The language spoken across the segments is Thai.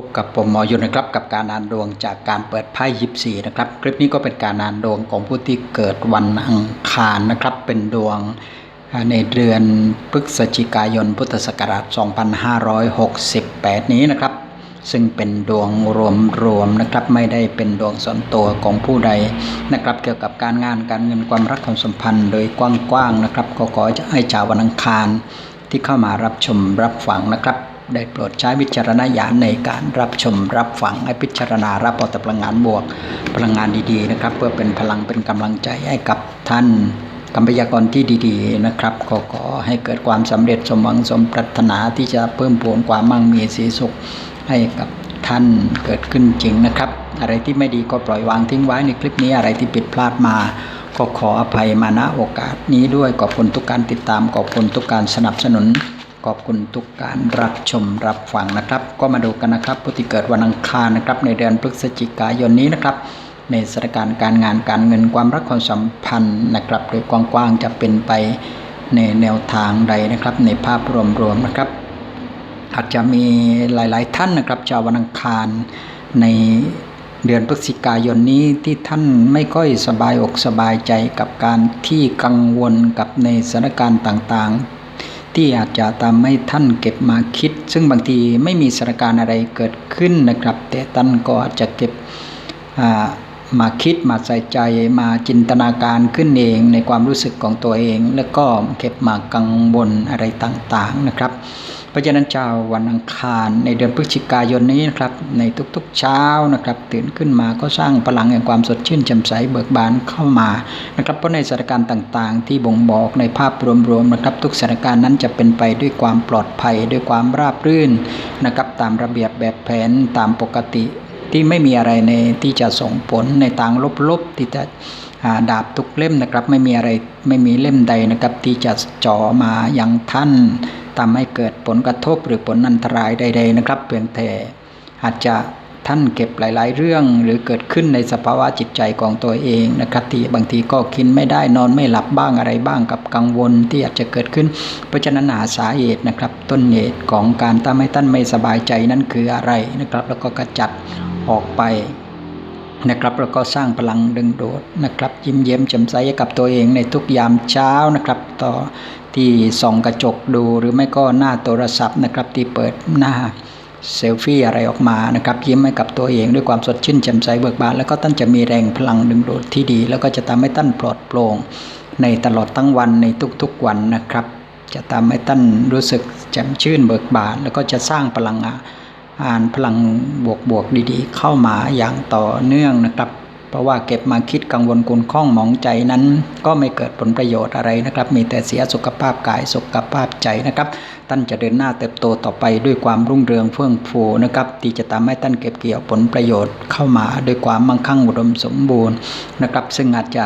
พบกับผมหมอยุนนะครับกับการอ่านดวงจากการเปิดไพ่ยิปซีนะครับคลิปนี้ก็เป็นการอ่านดวงของผู้ที่เกิดวันอังคารนะครับ เป็นดวงในเดือนพฤศจิกายนพุทธศักราช 2568 นี้นะครับ ซึ่งเป็นดวงรวมๆนะครับ ไม่ได้เป็นดวงส่วนตัวของผู้ใดนะครับ เกี่ยวกับการงานการเงินความรักความสัมพันธ์โดยกว้างๆนะครับก็ขอให้ชาววันอังคารที่เข้ามารับชมรับฟังนะครับ ได้โปรดใช้วิจารณญาณในการรับชมรับฟังให้พิจารณารับเอาแต่พลังงานบวก พลังงานดีๆนะครับ เพื่อเป็นพลังเป็นกำลังใจให้กับท่านกัมพยากรที่ดีๆนะครับก็ขอให้เกิดความสำเร็จสมหวังสมปรารถนาที่จะเพิ่มพูนความมั่งมีสีสุขให้กับท่านเกิดขึ้นจริงนะครับ อะไรที่ไม่ดีก็ปล่อยวางทิ้งไว้ในคลิปนี้อะไรที่ผิดพลาดมาก็ขออภัยมาณโอกาสนี้ด้วยขอบคุณทุกการติดตามขอบคุณทุกการสนับสนุน ขอบคุณทุกการรับชมรับฟังนะครับ ก็มาดูกันนะครับผู้ที่เกิดวันอังคารนะครับ ในเดือนพฤศจิกายนนี้นะครับ ในสถานการณ์การงานการเงินความรักความสัมพันธ์นะครับโดยกว้างๆจะเป็นไปในแนวทางใดนะครับ ในภาพรวมๆนะครับ อาจจะมีหลาย ๆ ท่านนะครับชาววันอังคารในเดือนพฤศจิกายนนี้ที่ท่านไม่ค่อยสบายอกสบายใจกับการที่กังวลกับในสถานการณ์ต่างๆ ที่อาจจะทำให้ท่านเก็บมาคิด ซึ่งบางทีไม่มีสถานการณ์อะไรเกิดขึ้นนะครับ แต่ท่านก็อาจจะเก็บ มาคิดมาใส่ใจมาจินตนาการขึ้นเองในความรู้สึกของตัวเอง แล้วก็เก็บมากังวลอะไรต่างๆนะครับ เพราะฉะนั้นชาววันอังคารในเดือนพฤศจิกายนนี้นะครับในทุกๆเช้านะครับตื่นขึ้นมาก็สร้างพลังแห่งความสดชื่นแจ่มใสเบิกบานเข้ามานะครับเพราะในสถานการณ์ต่างๆ ที่บ่งบอกในภาพรวมๆนะครับ ทุกสถานการณ์นั้นจะเป็นไปด้วยความปลอดภัย ด้วยความราบรื่นนะครับตามระเบียบแบบแผนตามปกติ ที่ไม่มีอะไรในที่จะส่งผลในทางลบๆที่จะดาบทุกเล่มนะครับ ไม่มีอะไรไม่มีเล่มใดนะครับ ที่จะจ่อมาอย่างท่านทำให้เกิดผลกระทบหรือผลอันตรายใด ๆนะครับเพียงแต่อาจจะท่านเก็บหลาย ๆ เรื่องหรือเกิดขึ้นในสภาวะจิตใจของตัวเองนะครับที่บางทีก็กินไม่ได้นอนไม่หลับบ้างอะไรบ้างกับกังวลที่อาจจะเกิดขึ้น เพราะฉะนั้นหาสาเหตุนะครับ ต้นเหตุของการทำให้ท่านไม่สบายใจนั้นคืออะไรนะครับ แล้วก็กระจัด ออกไปนะครับแล้วก็สร้างพลังดึงดูดนะครับ ยิ้มเย้มแจ่มใสกับตัวเองในทุกยามเช้านะครับ ต่อที่ส่องกระจกดูหรือไม่ก็หน้าโทรศัพท์นะครับที่เปิดหน้าเซลฟี่อะไรออกมานะครับยิ้มให้กับตัวเองด้วยความสดชื่นแจ่มใสเบิกบาน แล้วก็ท่านจะมีแรงพลังดึงดูดที่ดี แล้วก็จะทำให้ท่านปลอดโปร่งในตลอดทั้งวันในทุกๆวันนะครับ จะทำให้ท่านรู้สึกแจ่มชื่นเบิกบาน แล้วก็จะสร้างพลังงาน อ่านพลังบวกบวกดีๆ เข้ามาอย่างต่อเนื่องนะครับ เพราะว่าเก็บมาคิดกังวลกุนข้องมองใจนั้น ก็ไม่เกิดผลประโยชน์อะไรนะครับ มีแต่เสียสุขภาพกายสุขภาพใจนะครับท่านจะเดินหน้าเติบโตต่อไปด้วยความรุ่งเรืองเฟื่องฟูนะครับที่จะทำให้ท่านเก็บเกี่ยวผลประโยชน์เข้ามาด้วยความมั่งคั่งอุดมสมบูรณ์นะครับ ซึ่งอาจจะ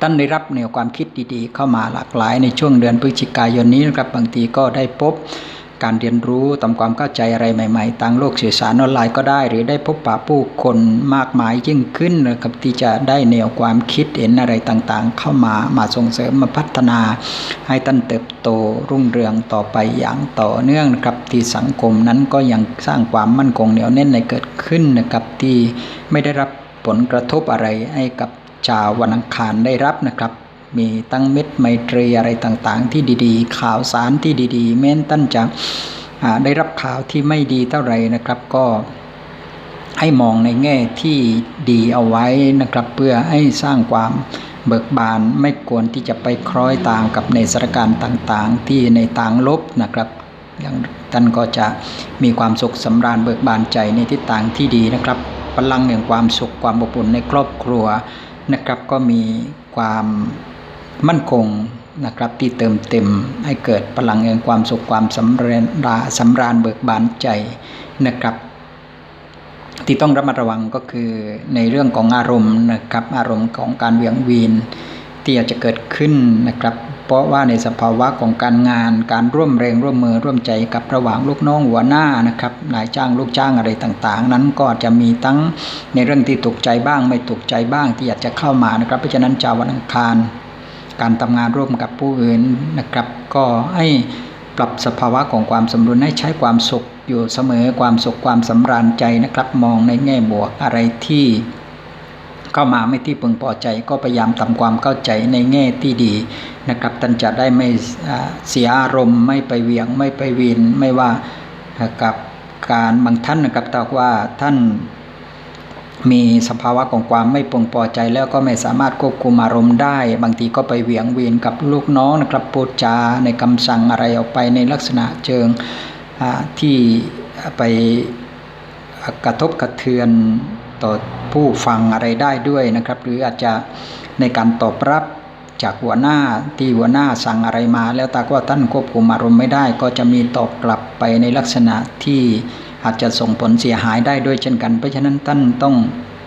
ท่านได้รับแนวความคิดดีๆ เข้ามาหลากหลายในช่วงเดือนพฤศจิกายนนี้นะครับบางทีก็ได้พบ การเรียนรู้ทำความเข้าใจอะไรใหม่ๆทางโลกสื่อสารออนไลน์ก็ได้ หรือได้พบปะผู้คนมากมายยิ่งขึ้นนะครับที่จะได้แนวความคิดเห็นอะไรต่างๆ เข้ามามาส่งเสริมมาพัฒนา ให้ท่านเติบโตรุ่งเรืองต่อไปอย่างต่อเนื่องนะครับที่สังคมนั้นก็ยังสร้างความมั่นคงเหนียวแน่นในเกิดขึ้นนะครับที่ไม่ได้รับผลกระทบอะไรให้กับชาววันอังคารได้รับนะครับ มีตั้งเม็ดไมตรีอะไรต่างๆ ที่ดีๆ ข่าวสารที่ดีๆ แม้นท่านจะได้รับข่าวที่ไม่ดีเท่าไหร่นะครับ ก็ให้มองในแง่ที่ดีเอาไว้นะครับ เพื่อให้สร้างความเบิกบานไม่ควรที่จะไปคล้อยตามกับในสถานการณ์ต่างๆ ที่ในทางลบนะครับอย่างท่านก็จะมีความสุขสำราญเบิกบานใจในทิศทางที่ดีนะครับพลังแห่งความสุขความอบอุ่นในครอบครัวนะครับ ก็มีความ มั่นคงนะครับที่เติมเต็มให้เกิดพลังแห่งความสุขความสำเร็จสำราญเบิกบานใจนะครับ ที่ต้องระมัดระวังก็คือในเรื่องของอารมณ์นะครับอารมณ์ของการเวียงวีนที่อาจจะเกิดขึ้นนะครับ เพราะว่าในสภาวะของการงานการร่วมแรงร่วมมือร่วมใจกับระหว่างลูกน้องหัวหน้านะครับนายจ้างลูกจ้างอะไรต่างๆ นั้นก็จะมีทั้งในเรื่องที่ถูกใจบ้าง ไม่ถูกใจบ้างที่อยากจะเข้ามานะครับ เพราะฉะนั้นชาววันอังคาร การทำงานร่วมกับผู้อื่นนะครับ ก็ให้ปรับสภาวะของความสมดุลให้ใช้ความสุขอยู่เสมอความสุขความสำราญใจนะครับ มองในแง่บวกอะไรที่เข้ามาไม่ที่พึงพอใจก็พยายามทำความเข้าใจในแง่ที่ดีนะครับท่านจะได้ไม่เสียอารมณ์ไม่ไปเวียงไม่ไปวินไม่ว่ากับการบางท่านนะครับแต่ว่าท่าน มีสภาวะของความไม่ปงพอใจแล้วก็ไม่สามารถควบคุมอารมณ์ได้ บางทีก็ไปเหวี่ยงเวียนกับลูกน้องนะครับพูดจาในคำสั่งอะไรออกไปในลักษณะเชิงที่ไปกระทบกระเทือนต่อผู้ฟังอะไรได้ด้วยนะครับ หรืออาจจะในการตอบรับจากหัวหน้าที่หัวหน้าสั่งอะไรมา แล้วแต่ว่าท่านควบคุมอารมณ์ไม่ได้ ก็จะมีตอบกลับไปในลักษณะที่ อาจจะส่งผลเสียหายได้ด้วยเช่นกัน เพราะฉะนั้นท่านต้อง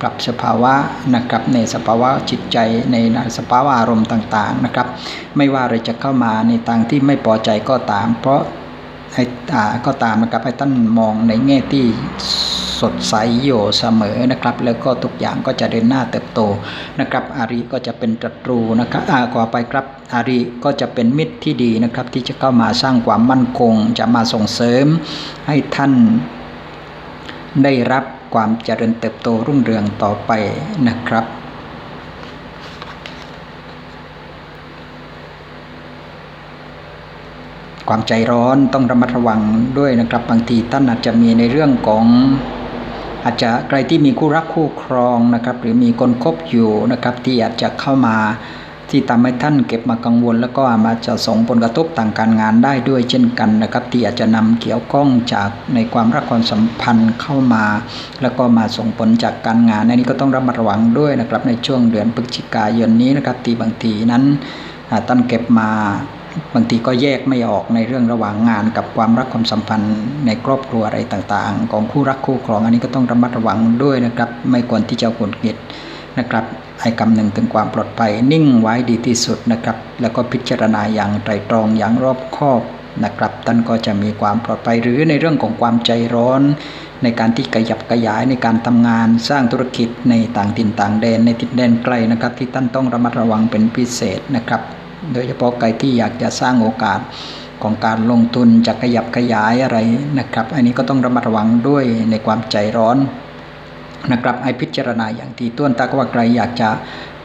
ปรับสภาวะนะครับในสภาวะจิตใจในสภาวะอารมณ์ต่างๆนะครับ ไม่ว่าอะไรจะเข้ามาในทางที่ไม่พอใจก็ตาม เพราะให้ก็ตามนะครับให้ท่านมองในแง่ที่สดใสอยู่เสมอนะครับ แล้วก็ทุกอย่างก็จะเดินหน้าเติบโตนะครับอาริก็จะเป็นตรัตรูนะครับอ่าขอไปครับอาริก็จะเป็นมิตรที่ดีนะครับ ที่จะเข้ามาสร้างความมั่นคง จะมาส่งเสริมให้ท่าน ได้รับความเจริญเติบโตรุ่งเรืองต่อไปนะครับ ความใจร้อนต้องระมัดระวังด้วยนะครับบางทีท่านอาจจะมีในเรื่องของอาจจะใครที่มีคู่รักคู่ครองนะครับ หรือมีคนคบอยู่นะครับที่อาจจะเข้ามา ที่ทำให้ท่านเก็บมากังวล แล้วก็มาจะส่งผลกระทบต่างการงานได้ด้วยเช่นกันนะครับ ที่อาจจะนำเกี่ยวข้องจากในความรักความสัมพันธ์เข้ามา แล้วก็มาส่งผลจากการงานในนี้ก็ต้องระมัดระวังด้วยนะครับในช่วงเดือนพฤศจิกายนนี้นะครับที่บางทีนั้นท่านเก็บมาบางทีก็แยกไม่ออกในเรื่องระหว่างงานกับความรักความสัมพันธ์ในครอบครัวอะไรต่างๆ ของคู่รักคู่ครองอันนี้ก็ต้องระมัดระวังด้วยนะครับ ไม่ควรที่จะหุดหงิดนะครับ ให้คำนึงถึงความปลอดภัยนิ่งไว้ดีที่สุดนะครับ แล้วก็พิจารณาอย่างไตรตรองอย่างรอบคอบนะครับท่านก็จะมีความปลอดภัยหรือในเรื่องของความใจร้อน ในการที่ขยับขยายในการทำงานสร้างธุรกิจในต่างถิ่นต่างแดนในทิศแดนไกลนะครับ ที่ท่านต้องระมัดระวังเป็นพิเศษนะครับ โดยเฉพาะใครที่อยากจะสร้างโอกาสของการลงทุนจะขยับขยายอะไรนะครับ อันนี้ก็ต้องระมัดระวังด้วยในความใจร้อน นะครับให้พิจารณาอย่างที่ต้วนตาว่าใครอยากจะ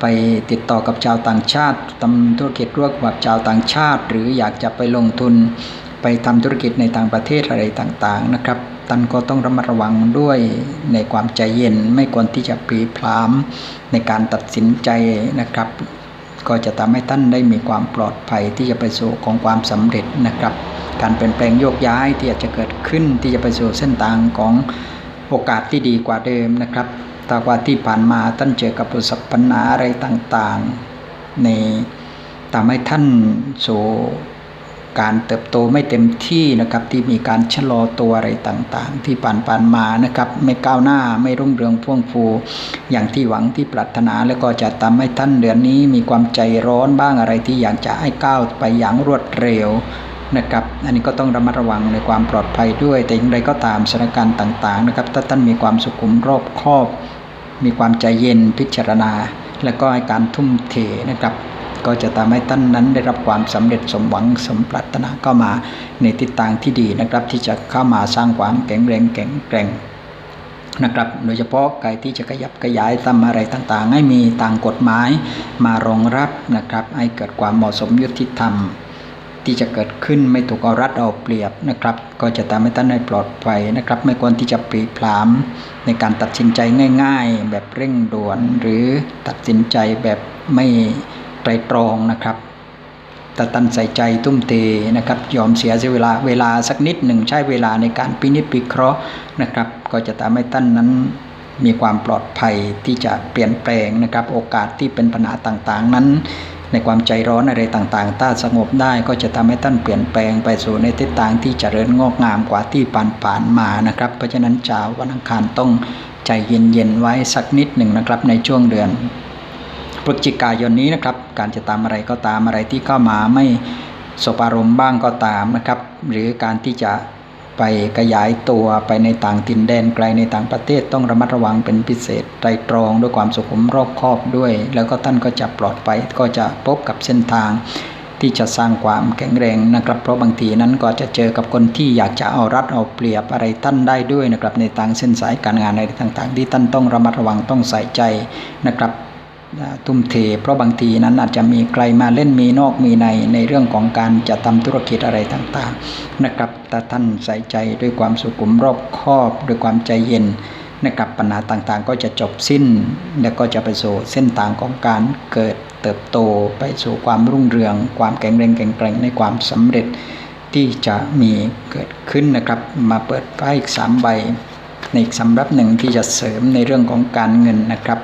ไปติดต่อกับชาวต่างชาติทำธุรกิจร่วมกับชาวต่างชาติ หรืออยากจะไปลงทุนไปทำธุรกิจในต่างประเทศอะไรต่างๆนะครับท่านก็ต้องระมัดระวังด้วยในความใจเย็นไม่ควรที่จะปีพรามในการตัดสินใจนะครับ ก็จะทำให้ท่านได้มีความปลอดภัยที่จะไปสู่ของความสำเร็จนะครับ การเปลี่ยนแปลงโยกย้ายที่อาจจะเกิดขึ้นที่จะไปสู่เส้นทางของ โอกาสที่ดีกว่าเดิมนะครับตากว่าที่ผ่านมาท่านเจอกับอุปสรรคปัญหาอะไรต่างๆ ในทำให้ท่านสู่การเติบโตไม่เต็มที่นะครับที่มีการชะลอตัวอะไรต่างๆ ที่ผ่านผ่านมานะครับไม่ก้าวหน้าไม่รุ่งเรืองพ่วงฟูอย่างที่หวังที่ปรารถนา แล้วก็จะทำให้ท่านเดือนนี้มีความใจร้อนบ้างอะไรที่อยากจะให้ก้าวไปอย่างรวดเร็ว นะครับ อันนี้ก็ต้องระมัดระวังในความปลอดภัยด้วย แต่อย่างไรก็ตามสถานการณ์ต่างๆนะครับ ถ้าท่านมีความสุขุมรอบคอบ มีความใจเย็นพิจารณา และก็ให้การทุ่มเทนะครับ ก็จะทำให้ท่านนั้นได้รับความสำเร็จสมหวังสมปรารถนาเข้ามาในทิศทางที่ดีนะครับ ที่จะเข้ามาสร้างความแข็งแรงแข็งแกร่งนะครับ โดยเฉพาะใครที่จะขยับขยายทำอะไรต่างๆ ให้มีทางกฎหมายมารองรับนะครับ ให้เกิดความเหมาะสมยุติธรรม ที่จะเกิดขึ้นไม่ถูกเอารัดเอาเปรียบนะครับ ก็จะทำให้ท่านได้ปลอดภัยนะครับ ไม่ควรที่จะปรีพรามในการตัดสินใจง่าย ๆ แบบเร่งด่วน หรือตัดสินใจแบบไม่ไตรตรองนะครับแต่ตันใส่ใจตุ้มเทนะครับ ยอมเสียเวลาเวลาสักนิดหนึ่งใช้เวลาในการพินิจพิเคราะห์นะครับ ก็จะทำให้ท่านนั้นมีความปลอดภัยที่จะเปลี่ยนแปลงนะครับ โอกาสที่เป็นปัญหาต่างๆ นั้น ในความใจร้อนอะไรต่างๆ ถ้าสงบได้ก็จะทำให้ท่านเปลี่ยนแปลงไปสู่ในทิศทางที่จเจริญงอกงามกว่าที่ผ่านๆมานะครับ เพราะฉะนั้นชาววันอังคารต้องใจเย็นๆไว้สักนิดหนึ่งนะครับในช่วงเดือนพฤศจิกายนนี้นะครับ การจะตามอะไรก็ตามอะไรที่เข้ามาไม่สบอารมณ์บ้างก็ตามนะครับ หรือการที่จะ ไปขยายตัวไปในต่างถิ่นแดนไกลในต่างประเทศต้องระมัดระวังเป็นพิเศษไตรตรองด้วยความสุขุมรอบคอบด้วย แล้วก็ท่านก็จะปลอดภัยก็จะพบกับเส้นทาง ที่จะสร้างความแข็งแรงนะครับ เพราะบางทีนั้นก็จะเจอกับคนที่อยากจะเอารัดเอาเปรียบอะไรท่านได้ด้วยนะครับในทางเส้นสายการงานอะไรต่างๆ ที่ท่านต้องระมัดระวังต้องใส่ใจนะครับทุ่มเทเพราะบางทีนั้นอาจจะมีใครมาเล่นมีนอกมีในในเรื่องของการจะทำธุรกิจอะไรต่างๆนะครับ แต่ท่านใส่ใจด้วยความสุขุมรอบคอบด้วยความใจเย็นนะครับปัญหาต่างๆ ก็จะจบสิ้น และก็จะไปสู่เส้นทางของการเกิดเติบโตไปสู่ความรุ่งเรือง ความแข็งแรงแข็งแกร่งในความสำเร็จที่จะมีเกิดขึ้นนะครับ มาเปิดไพ่อีกสามใบในอีกสำรับหนึ่งที่จะเสริมในเรื่องของการเงินนะครับ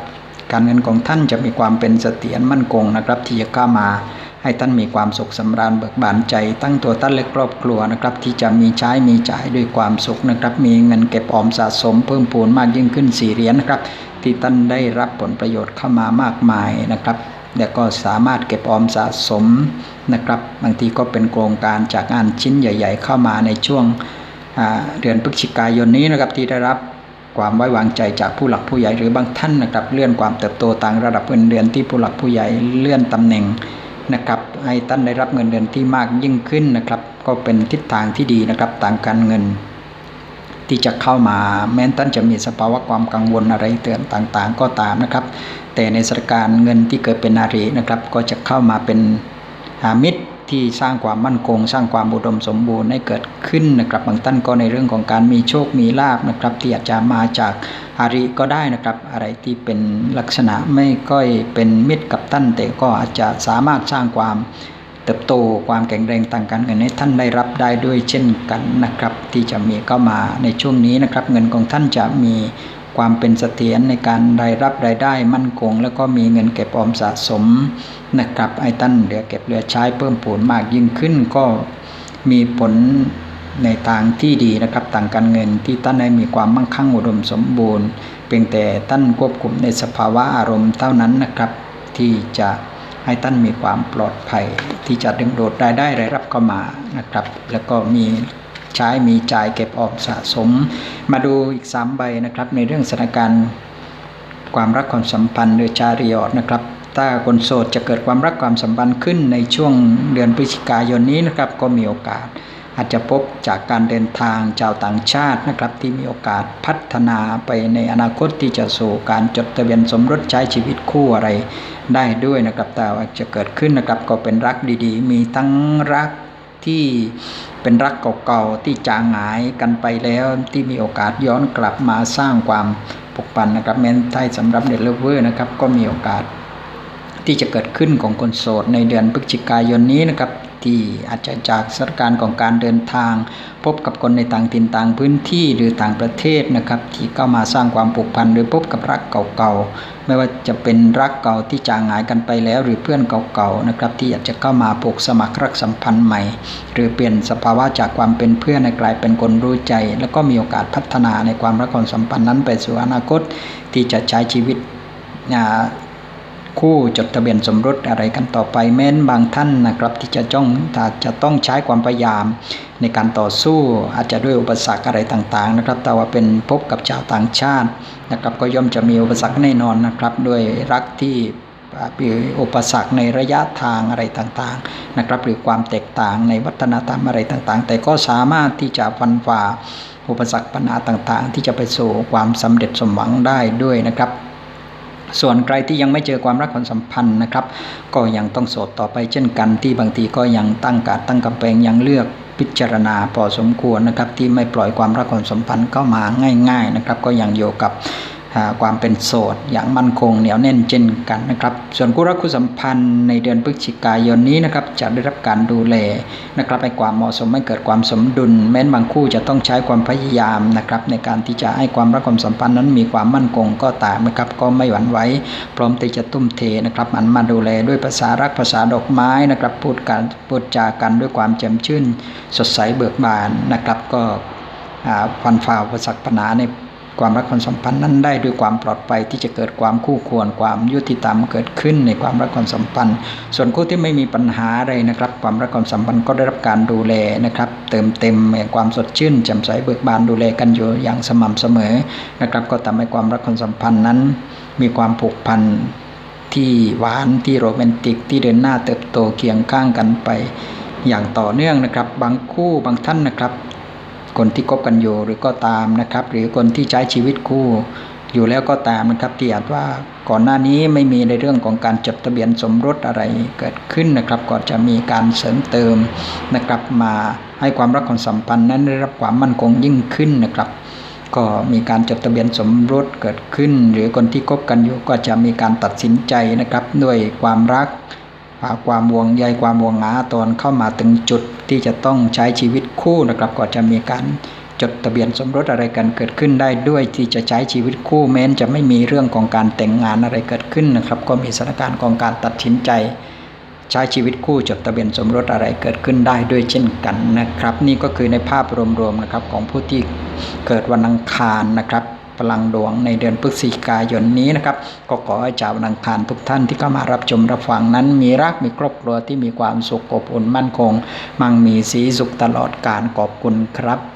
การเงินของท่านจะมีความเป็นเสถียรมั่นคงนะครับ ที่จะเข้ามา ให้ท่านมีความสุขสำราญเบิกบานใจ ตั้งตัวท่านและครอบครัวนะครับที่จะมีใช้มีจ่ายด้วยความสุขนะครับมีเงินเก็บออมสะสมเพิ่มพูนมากยิ่งขึ้นสี่เหรียญนะครับที่ท่านได้รับผลประโยชน์เข้ามามากมายนะครับและก็สามารถเก็บออมสะสมนะครับ บางทีก็เป็นโครงการจากงานชิ้นใหญ่ ๆ เข้ามาในช่วงเดือนพฤศจิกายนนี้นะครับที่ได้รับความไว้วางใจจากผู้หลักผู้ใหญ่หรือบางท่านนะครับ เลื่อนความเติบโตต่างระดับเงินเดือนที่ผู้หลักผู้ใหญ่เลื่อนตำแหน่ง นะครับให้ท่านได้รับเงินเดือนที่มากยิ่งขึ้นนะครับ ก็เป็นทิศทางที่ดีนะครับต่างการเงิน ที่จะเข้ามาแม้ท่านจะมีสภาวะความกังวลอะไรเตือนต่างๆ ก็ตามนะครับ แต่ในสถานการณ์เงินที่เกิดเป็นนารีนะครับ ก็จะเข้ามาเป็นหามิตร ที่สร้างความมั่นคง สร้างความอุดมสมบูรณ์ให้เกิดขึ้นนะครับบางท่านก็ในเรื่องของการมีโชคมีลาบนะครับที่อาจจะมาจากอาริก็ได้นะครับ อะไรที่เป็นลักษณะไม่ค่อยเป็นมิตรกับท่านแต่ก็อาจจะสามารถสร้างความเติบโตความแข็งแรงต่างกันเงินให้ท่านได้รับได้ด้วยเช่นกันนะครับ ที่จะมีเข้ามาในช่วงนี้นะครับ เงินของท่านจะมี ความเป็นเสถียรในการรายรับรายได้มั่นคง แล้วก็มีเงินเก็บออมสะสมนะครับไอ้ท่านเหลือเก็บเหลือใช้เพิ่มปูนมากยิ่งขึ้นก็มีผลในทางที่ดีนะครับต่างการเงินที่ท่านได้มีความมั่งคั่งอุดมสมบูรณ์ เพียงแต่ท่านควบคุมในสภาวะอารมณ์เท่านั้นนะครับ ที่จะให้ท่านมีความปลอดภัย ที่จะดึงดูดรายได้รายรับเข้ามานะครับ แล้วก็มี ใช้มีจ่ายเก็บออมสะสม มาดูอีก 3 ใบนะครับ ในเรื่องสถานการณ์ความรักความสัมพันธ์โดยชาริออดนะครับถ้าคนโสดจะเกิดความรักความสัมพันธ์ขึ้นในช่วงเดือนพฤศจิกายนนี้นะครับก็มีโอกาส อาจจะพบจากการเดินทางชาวต่างชาตินะครับที่มีโอกาสพัฒนาไปในอนาคตที่จะสู่การจดทะเบียนสมรสใช้ชีวิตคู่อะไรได้ด้วยนะครับแต่ว่าจะเกิดขึ้นนะครับก็เป็นรักดีๆ มีทั้งรัก ที่เป็นรักเก่าๆที่จางหายกันไปแล้วที่มีโอกาสย้อนกลับมาสร้างความปกปันนะครับแม้ไทยสำหรับเดลเวอร์นะครับก็มีโอกาสที่จะเกิดขึ้นของคนโสดในเดือนพฤศจิกายนนี้นะครับ ที่อาจจะจากสถานการณ์ของการเดินทาง พบกับคนในต่างถิ่นต่างพื้นที่หรือต่างประเทศนะครับ ที่เข้ามาสร้างความผูกพันหรือพบกับรักเก่าๆไม่ว่าจะเป็นรักเก่าที่จางหายกันไปแล้ว หรือเพื่อนเก่าๆนะครับ ที่อยากจะเข้ามาผูกสมัครรักสัมพันธ์ใหม่ หรือเปลี่ยนสภาวะจากความเป็นเพื่อนให้กลายเป็นคนรู้ใจ แล้วก็มีโอกาสพัฒนาในความรักความสัมพันธ์นั้นไปสู่อนาคตที่จะใช้ชีวิต คู่จดทะเบียนสมรสอะไรกันต่อไปแม้นบางท่านนะครับที่จะจ้องจะต้องใช้ความพยายาม ในการต่อสู้อาจจะด้วยอุปสรรคอะไรต่างๆนะครับ แต่ว่าเป็นพบกับชาวต่างชาตินะครับก็ย่อมจะมีอุปสรรคแน่นอนนะครับด้วยรักที่มีอุปสรรคในระยะทางอะไรต่างๆนะครับหรือความแตกต่างในวัฒนธรรมอะไรต่างๆ แต่ก็สามารถที่จะฟันฝ่าอุปสรรคปัญหาต่างๆ ที่จะไปสู่ความสำเร็จสมหวังได้ด้วยนะครับ ส่วนใครที่ยังไม่เจอความรักความสัมพันธ์นะครับ ก็ยังต้องโสดต่อไปเช่นกัน ที่บางทีก็ยังตั้งการตั้งกำแพงยังเลือกพิจารณาพอสมควรนะครับ ที่ไม่ปล่อยความรักความสัมพันธ์เข้ามาง่าย ๆนะครับ ก็ยังอยู่กับ ความเป็นโสด อย่างมั่นคงเหนียวแน่นเช่นกันนะครับ ส่วนคู่รักคู่สัมพันธ์ในเดือนพฤศจิกายนนี้นะครับจะได้รับการดูแลนะครับให้ความเหมาะสมให้เกิดความสมดุล แม้นบางคู่จะต้องใช้ความพยายามนะครับในการที่จะให้ความรักความสัมพันธ์นั้นมีความมั่นคงก็ตามนะครับก็ไม่หวั่นไหวพร้อมที่จะตุ้มเทนะครับมันมาดูแลด้วยภาษารักภาษาดอกไม้นะครับพูดกันพูดจากันด้วยความแจ่มชื่น สดใสเบิกบานนะครับก็ฟันฝ่าอุปสรรคปัญหาใน ความรักความสัมพันธ์นั้นได้ด้วยความปลอดภัยที่จะเกิดความคู่ควรความยุติธรรมเกิดขึ้นในความรักความสัมพันธ์ ส่วนคู่ที่ไม่มีปัญหาอะไรนะครับ ความรักความสัมพันธ์ก็ได้รับการดูแลนะครับ เติมเต็มความสดชื่นแจ่มใสเบิกบานดูแลกันอยู่อย่างสม่ำเสมอนะครับ ก็ทำให้ความรักความสัมพันธ์นั้น มีความผูกพันที่หวานที่โรแมนติกที่เดินหน้าเติบโตเคียงข้างกันไปอย่างต่อเนื่องนะครับ บางคู่บางท่านนะครับ คนที่คบกันอยู่หรือก็ตามนะครับ หรือคนที่ใช้ชีวิตคู่อยู่แล้วก็ตามนะครับที่อาจว่าก่อนหน้านี้ไม่มีในเรื่องของการจดทะเบียนสมรสอะไรเกิดขึ้นนะครับ ก็จะมีการเสริมเติมนะครับ มาให้ความรักความสัมพันธ์นั้นได้รับความมั่นคงยิ่งขึ้นนะครับ ก็มีการจดทะเบียนสมรสเกิดขึ้น หรือคนที่คบกันอยู่ก็จะมีการตัดสินใจนะครับด้วยความรัก ความห่วงใยความห่วงหาตอนเข้ามาถึงจุดที่จะต้องใช้ชีวิตคู่นะครับก็จะมีการจดทะเบียนสมรสอะไรกันเกิดขึ้นได้ด้วยที่จะใช้ชีวิตคู่แม้นจะไม่มีเรื่องของการแต่งงานอะไรเกิดขึ้นนะครับ ก็มีสถานการณ์ของการตัดสินใจ ใช้ชีวิตคู่จดทะเบียนสมรสอะไรเกิดขึ้นได้ด้วยเช่นกันนะครับ นี่ก็คือในภาพรวมๆนะครับของผู้ที่เกิดวันอังคารนะครับ พลังดวงในเดือนพฤศจิกายนนี้นะครับ ก็ขอให้ชาวนังคารทุกท่านที่เข้ามารับชมรับฟังนั้น มีรักมีครอบครัวที่มีความสุขอบอุ่นมั่นคง มั่งมีสีสุขตลอดการขอบคุณครับ